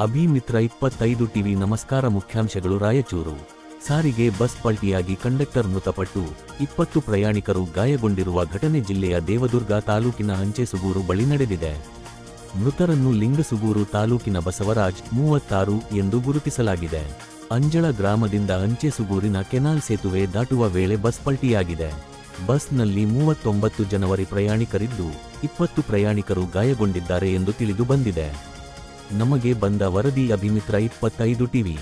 ಅಭಿಮಿತ್ರ ಇಪ್ಪತ್ತೈದು ಟಿವಿ ನಮಸ್ಕಾರ ಮುಖ್ಯಾಂಶಗಳು ರಾಯಚೂರು. ಸಾರಿಗೆ ಬಸ್ ಪಲ್ಟಿಯಾಗಿ ಕಂಡಕ್ಟರ್ ಮೃತಪಟ್ಟು ಇಪ್ಪತ್ತು ಪ್ರಯಾಣಿಕರು ಗಾಯಗೊಂಡಿರುವ ಘಟನೆ ಜಿಲ್ಲೆಯ ದೇವದುರ್ಗ ತಾಲೂಕಿನ ಅಂಚೆಸುಗೂರು ಬಳಿ ನಡೆದಿದೆ. ಮೃತರನ್ನು ಲಿಂಗಸುಗೂರು ತಾಲೂಕಿನ ಬಸವರಾಜ್ ಮೂವತ್ತಾರು ಎಂದು ಗುರುತಿಸಲಾಗಿದೆ. ಅಂಜಳ ಗ್ರಾಮದಿಂದ ಅಂಚೆಸುಗೂರಿನ ಕೆನಾಲ್ ಸೇತುವೆ ದಾಟುವ ವೇಳೆ ಬಸ್ ಪಲ್ಟಿಯಾಗಿದೆ. ಬಸ್ನಲ್ಲಿ ಮೂವತ್ತೊಂಬತ್ತು ಜನವರಿ ಪ್ರಯಾಣಿಕರಿದ್ದು ಇಪ್ಪತ್ತು ಪ್ರಯಾಣಿಕರು ಗಾಯಗೊಂಡಿದ್ದಾರೆ ಎಂದು ತಿಳಿದು ಬಂದಿದೆ. ನಮಗೆ ಬಂದ ವರದಿ ಅಭಿಮಿತ್ರ ಇಪ್ಪತ್ತೈದು ಟಿವಿ.